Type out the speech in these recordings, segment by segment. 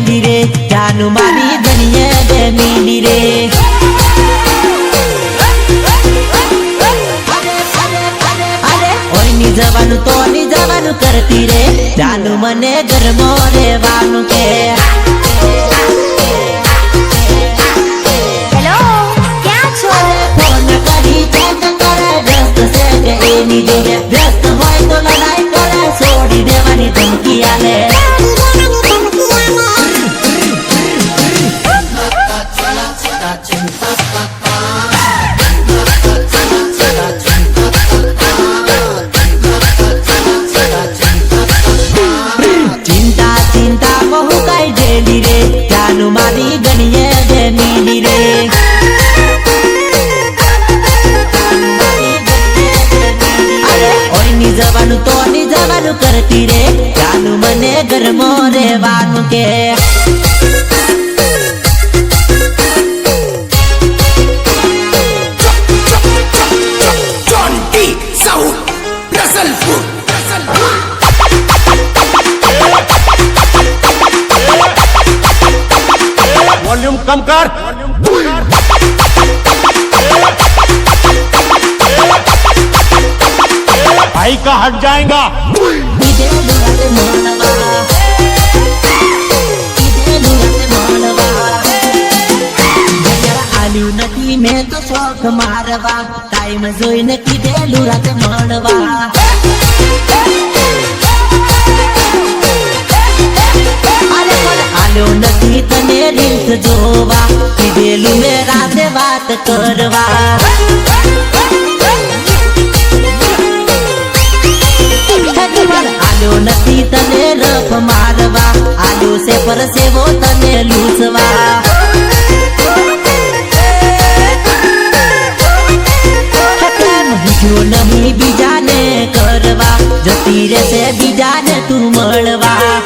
Daily રે જાનું મારી બે મિલી રે ઓયની જવાનું તો ની જવાનું કરતી રે જાનું મને ગરમો હેલો છે કે એની જોડે વ્યસ્ત હોય તો લડાઈ કરે છોડી દેવાની ધમકી આલે के वॉल्यूम कम कर। भाई का हट जाएगा। આલ્યું નથી, મેં તો શોખ મારવા. ટાઈમ જોઈને કીધેલું રાતે પણ આલ્યો નથી તને રીલ્સ જોવા. કીધેલું મેં રાતે વાત કરવા. આલ્યો નથી તને રફ મારવા. આલ્યો છે પર સેવો તને લૂસવા બીજો નહીં બીજાને કરવા. જતી રહેશે બીજાને તું મળવા.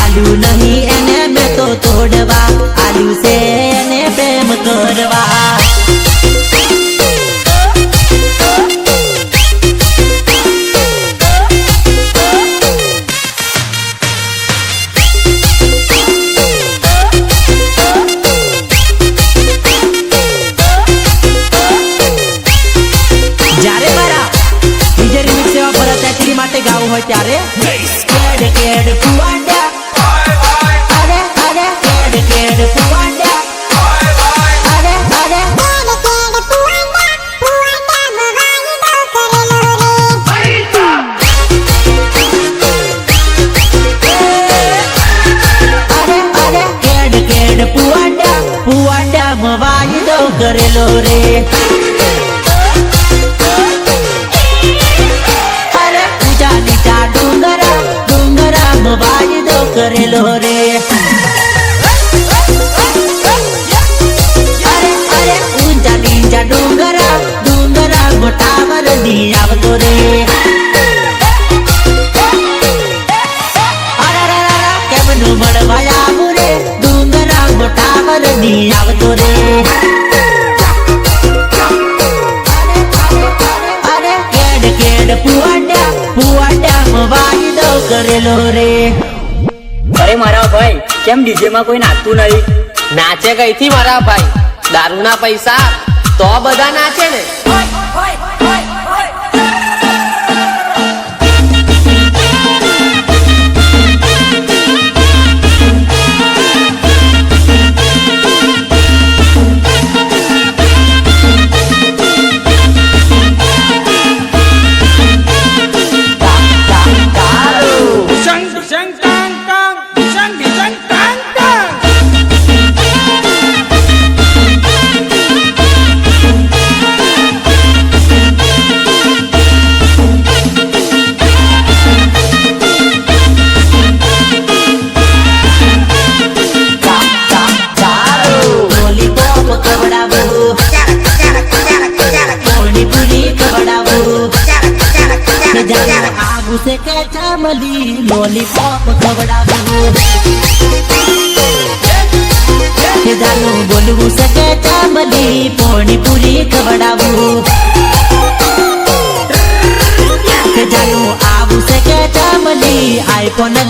આલુ નહીં એને મેં તો તોડવા. આલુ છે કરેલો કેમ ડીજે માં કોઈ નાચતું નહીં? નાચે કઈથી મારા ભાઈ. દારૂના પૈસા તો બધા નાચે ને.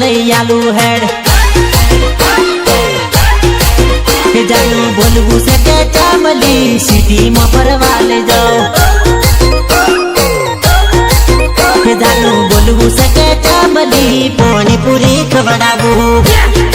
લઈ આલું હેડ કે જાનું બોલવું છે કે ચમલી સિટીમાં ફરવા લઈ જાઉં કે જાનું બોલવું છે કે ચમલી પાણીપુરી ખવડાવું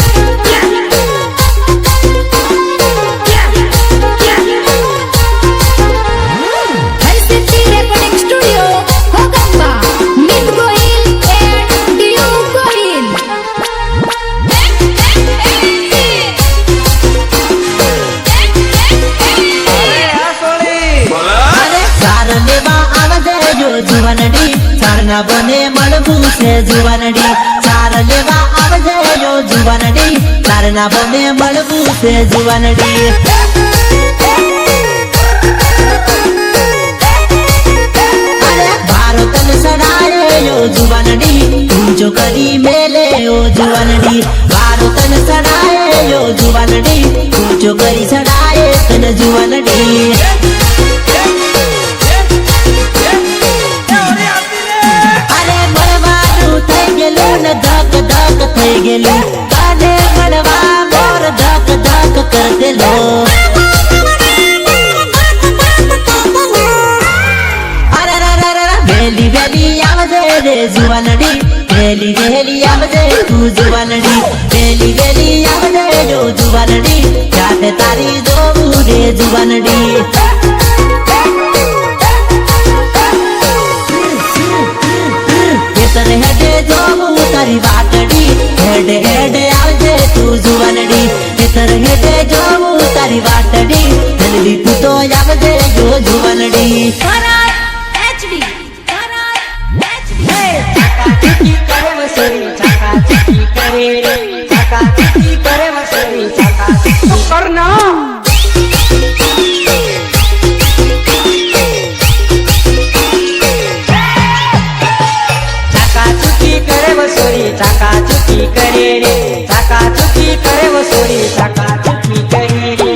સારના બને મળવું છે જુવાનડી. ચાર લેવા આવજે જો જુવાનડી. સારના બને મળવું છે જુવાનડી. જુવાનડી વેલી વેલી આવજે જો જુવાનડી જાતે તારી જોવું રે જુવાનડી রে টাকা চুকি করে বসুরি টাকা চুকি করে রে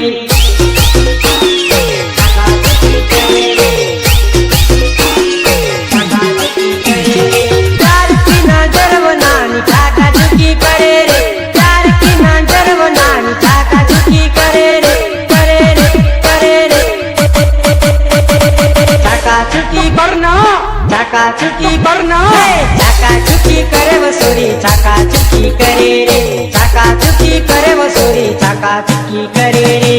টাকা চুটি করনা টাকা চুটি করনা টাকা करे वसूली छाका चुकी करे रे। छाका चुकी करे वसूली छाका चुकी करे रे।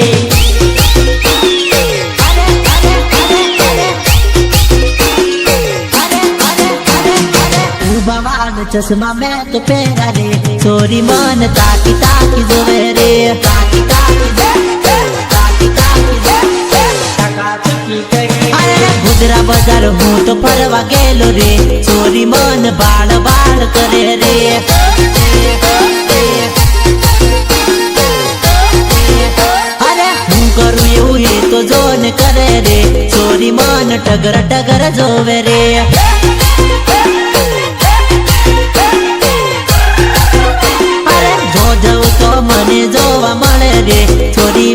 चश्मा मैं तो पेरा रे। सोरी मन ताकी ताकी जोवे रे। ताकी ताकी અરે ગુજરા બજાર હું તો ફરવા ગયેલો રે. ચોરી મન બાળ બાળ કરે રે. અરે હું કરું એવું એ તો જોન કરે રે. ચોરી મન ટગર ટગર જોવે રે. અરે જો જવું તો મને જોવા મળે રે. ચોરી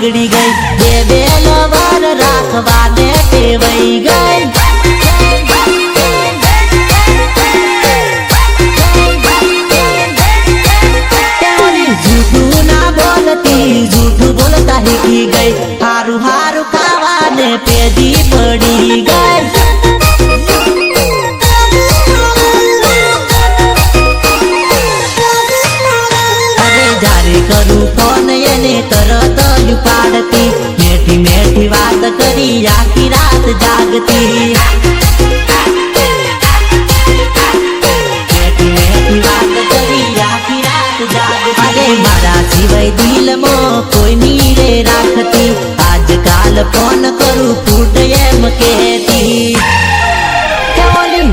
બગડી ગઈ. બે બે લવર રાખવાને ટેવાઈ ગઈ मैया की रात जागती। अरे मारा सिवई दिल मो कोई नीरे राखती। आजकल फ़ोन करू, फूट एम कहती।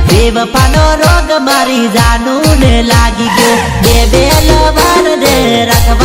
बेवफानो रोग मारी जानू ने लागी गो। बेबे लवर रे रखवा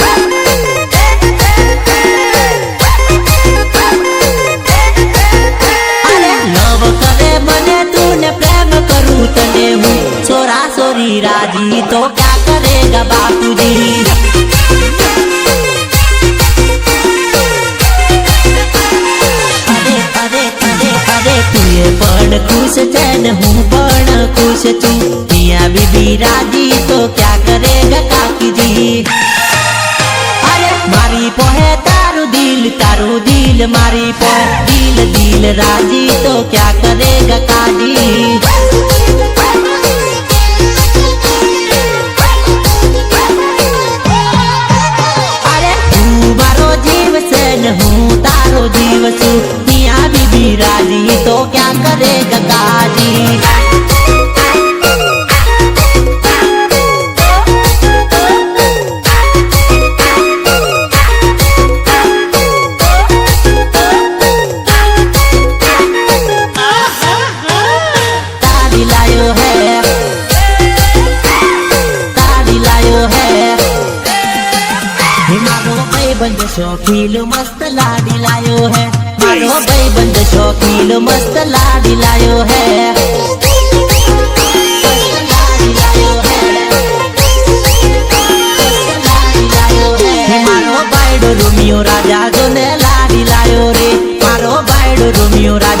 देबू छोरा छोरी राज़ी तो क्या करेगा बापू जी बड़ खुश चैन हूँ बड़ खुश तू। मिया बीबी राज़ी तो क्या करेगा काकी जी अरे, मारी पोहे तारू दिल तारू दिल, मारी पोहे दिल दिल राज़ी तो क्या करेगा काजी?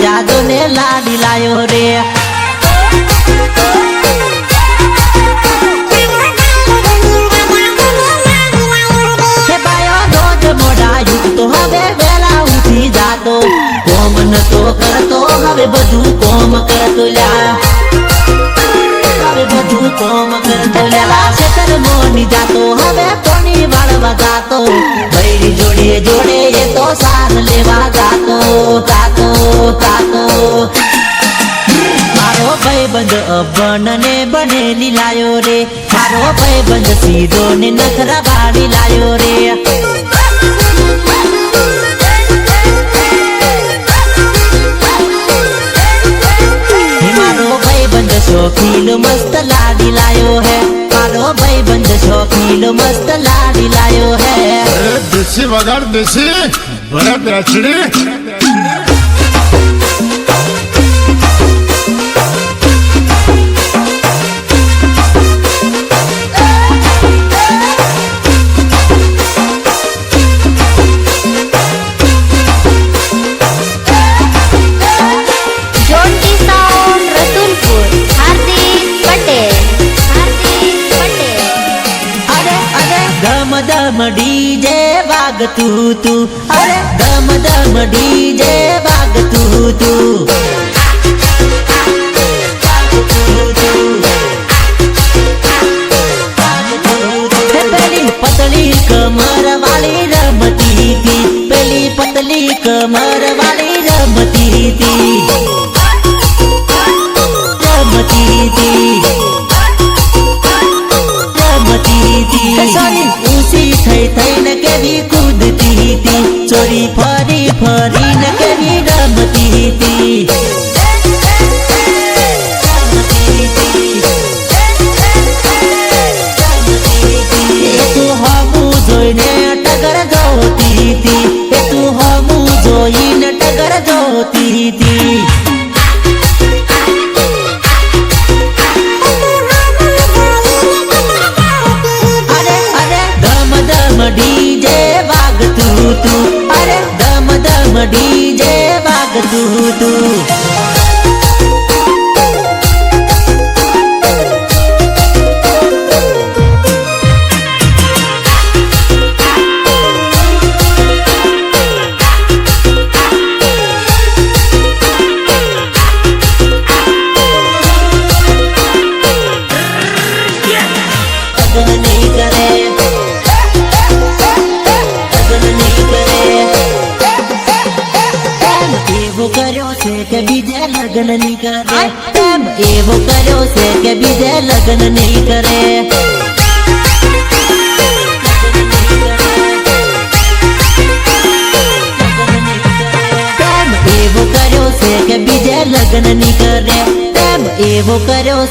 રોમિયો રાજા જોને લાડી લાયો રે હે બાયો રોજ મોડા યુગ તો હવે વેલા ઉઠી જાતો કોમ નતો કરતો હવે બધું કોમ કરતો લ્યા હવે બધું કોમ કરતો લ્યા ખેતર મોની જાતો હવે કોની વાળવા જાતો બૈરી જોડે જોડે એ મારો ભાઈબંધ મારો ભાઈબંધ સીધો ને નખરા વાળી લાયો રે शौकीन मस्त लाडी लायो है। मारो भाई बंद शौकीन मस्त लाडी लायो है। देसी बगर देसी, बड़ा बेचड़ी વાગતું તું અરે ધમ ધમ ડીજે વાગતું તું પતલી કમર વાળી રમતી પેલી પતલી કમર વાળી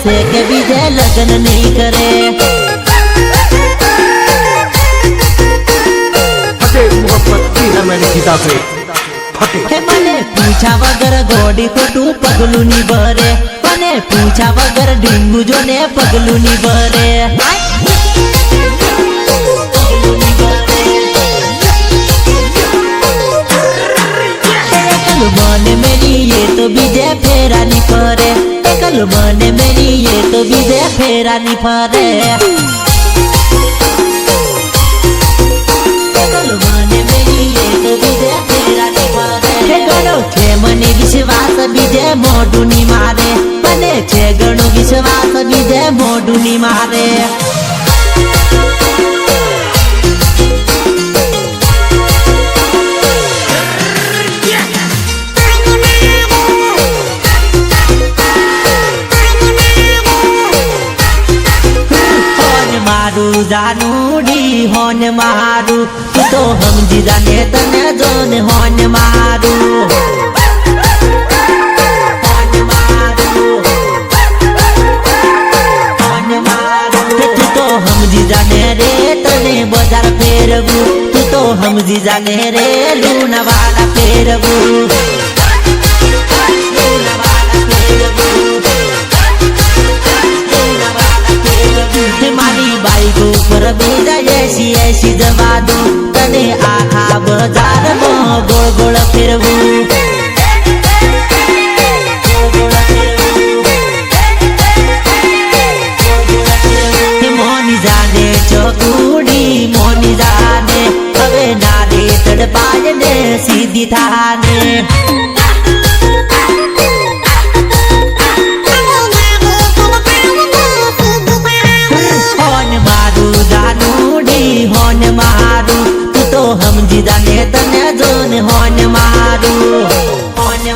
છે કે બીજે લગ્ન નહીં કરે ફટે મોહબ્બત કી હે મેરી ગીતા પે ફટે મને પૂછા વગર ગોડી ખોટું પગલું ની ભરે મને પૂછા વગર ઢીંગુ જો ને પગલું ની ભરે એકલ મને મેરી એ તો બીજે ફેરાની ફરે. છે મને વિશ્વાસ બીજે મોઢું ની મારે. મને છે ગણો વિશ્વાસ બીજે મોઢું ની મારે. મારું જાનુડી હોન મારું તું તો સમજી જાને તને જોન હોન મારું હોન મારું હોન મારું તું તો સમજી જાને રે તને બજાર ફેરવું તું તો સમજી જાને રે લુણાવાડા ફેરવું લુણાવાડા ફેરવું ઉપર બેજા એસી એસી જવા દો તને આખા બજારમાં ગોળ ગોળ ફેરવું. ચકુડી, મોની જાને, હવે નારે તડપાય ને સીધી થાને.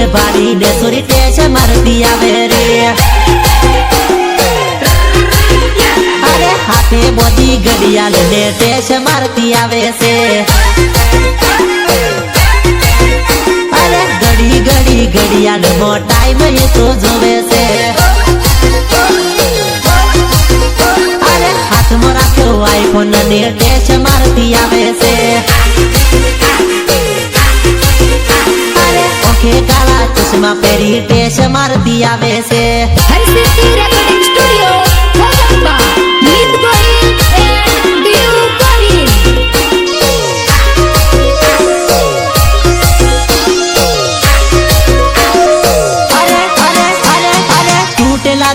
ચિયા બહેન ભાડી ને સોરી ટેસ મારતી આવે રે અરે હાથે બોધી ઘડિયાળ ને ટેસ મારતી આવે છે અરે ઘડી ઘડી ઘડિયાળ મો ટાઈમ એ તો જોવે છે અરે હાથમાં રાખ્યો આઈફોન ને ટેચ મારતી આવે છે आँखें काला चश्मा पेरी टेस मार दिया वैसे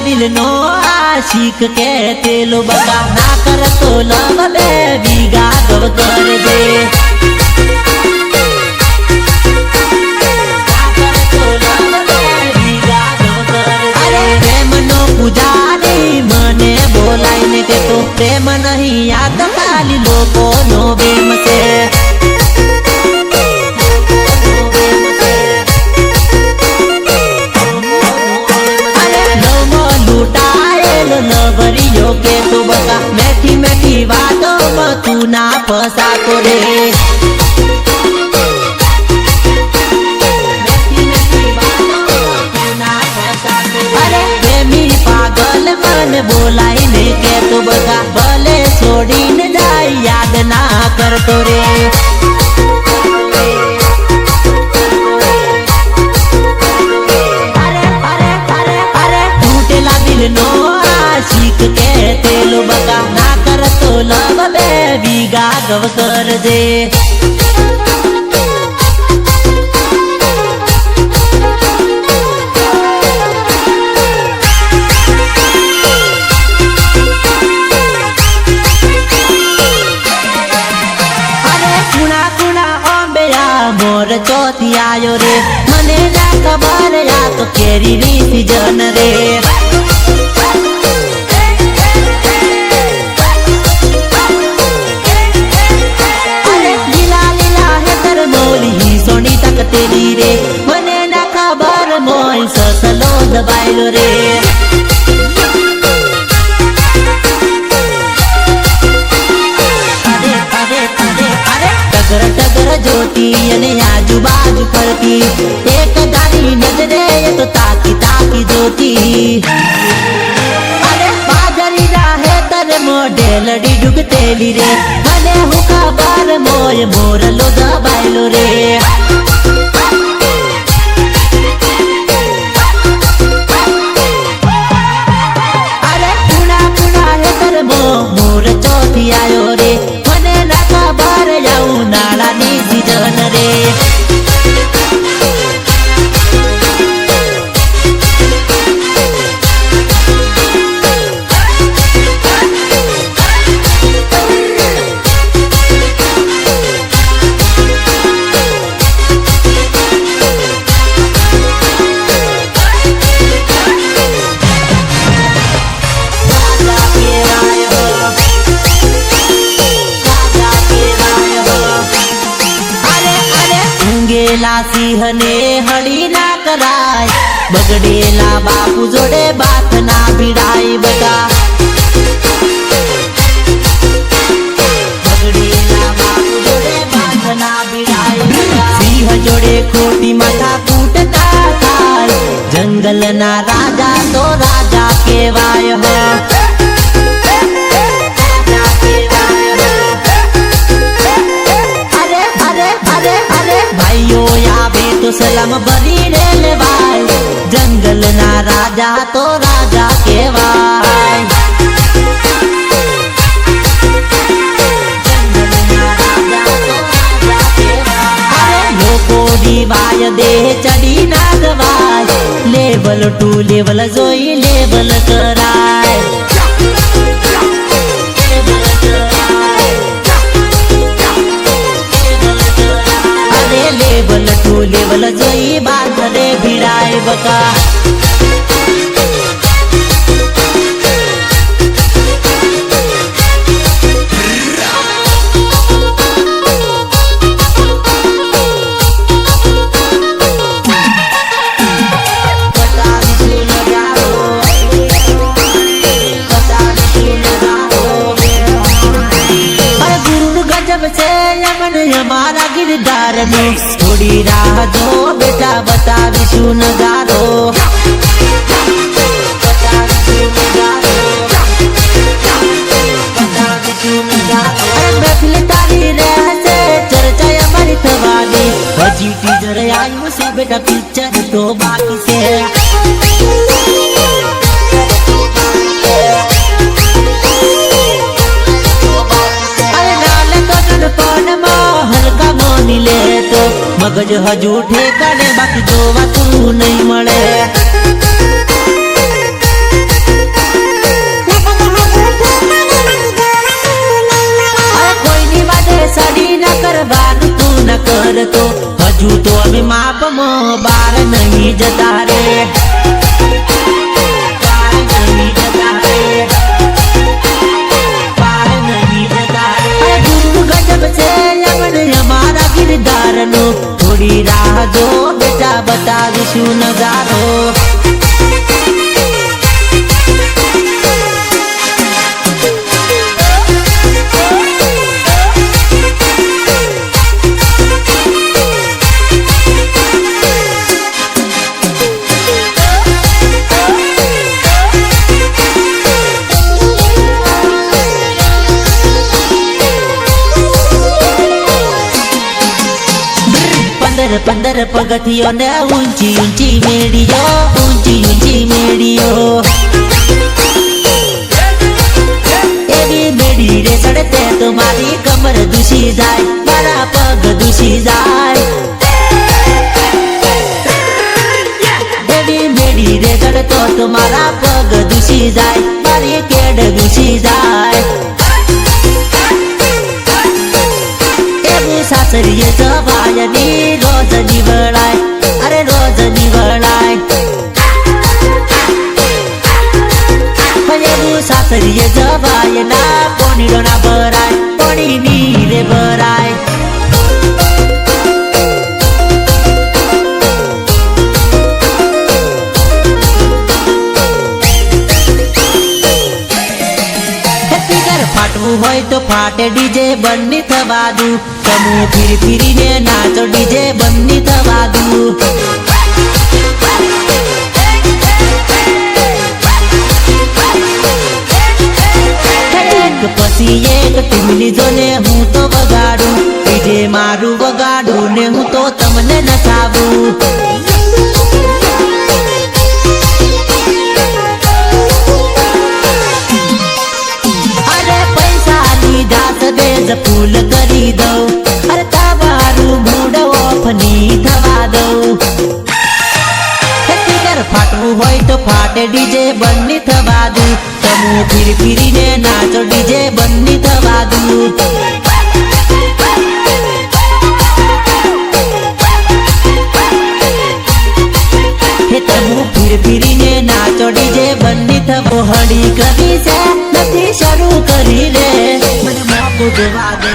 दिल नो आशिक के तेल बगा। ना कर तो लव बेबी गा गव कर કરતો રે. તૂટેલા દિલનો આશિક કે તેલો બકા ના કરતો લવ બે વિગા ગવ કરજે કેરી ની સીઝન રે લીલા લીલા હેતર મોલી સોની તક તેરી રે. મને ના આજુબાજુ ફરતી. એક तेरी नजरे ये तो ताकी ताकी जोती। अरे पाजरी राहे तर मोडे लड़ी डुगतेली रे। भले हुका बार मोय मोर लोदा बायलो रे। अरे नाला સિંહને હળી ના કરાય. બગડેલા બાપુ જોડે બાત ના ભીડાય બધા. જોડે ના ખોટી માથા કૂટ ના જંગલના રાજા તો રાજા કેવાય હો. तो सलाम बरी रेल भाई जंगल ना राजा तो राजा के भाई दिवाय चढ़ी नागवाय लेवल टू लेवल जोई लेवल कराए લેવલ જોઈ બાદ રે ભીડાય બકા. થોડી રાહ જો બેટા બતાવીશું નજારો બતાવીશું નજારો. બતાવીશું નજારો. અરે મહેફિલ તારી રહેશે ચર્ચા અમારી થવાની હજી ટીઝર આવ્યું છે બેટા મગજ હજુ ઠેકાણે, બાકી જોવા તું નહીં મળે. કોઈની વાદે સડી ના કરવાનું તું ન કરતો. હજુ તો અમે માપમાં બાર નહીં જતા રે. બાર થોડી રાહ જો બેટા બતાવીશું નજારો. પંદર પગથિયો ને ઊંચી ઊંચી મેળીઓ, ઊંચી ઊંચી મેળીઓ. એવી મેળી રે સડતે તો મારી કમર દુસી જાય, મારા પગ દુસી જાય. એવી મેળી રે સડતો તો મારા પગ દુસી જાય, મારી કેડ દુસી જાય. એવું જવાય જવાયની રોજ નીવડાય અરે રોજ નીવડાય એવું સાસરીએ જવાય ના પોણી ના ભરાય પોણી નીરે ભરાય ફાટવું હોય તો ફાટે ડીજે બંને થવા દઉં તમે ફીર ફીરીને નાચો ડીજે બંને થવા દઉં પછી એક ટીમની જોને પીરી પીરીને નાચો ડીજે બંની થવા દઉં ફીરીને નાચો ડીજે બંની થપોહડી કરી છે નથી શરૂ કરી રે મને મોકો જવા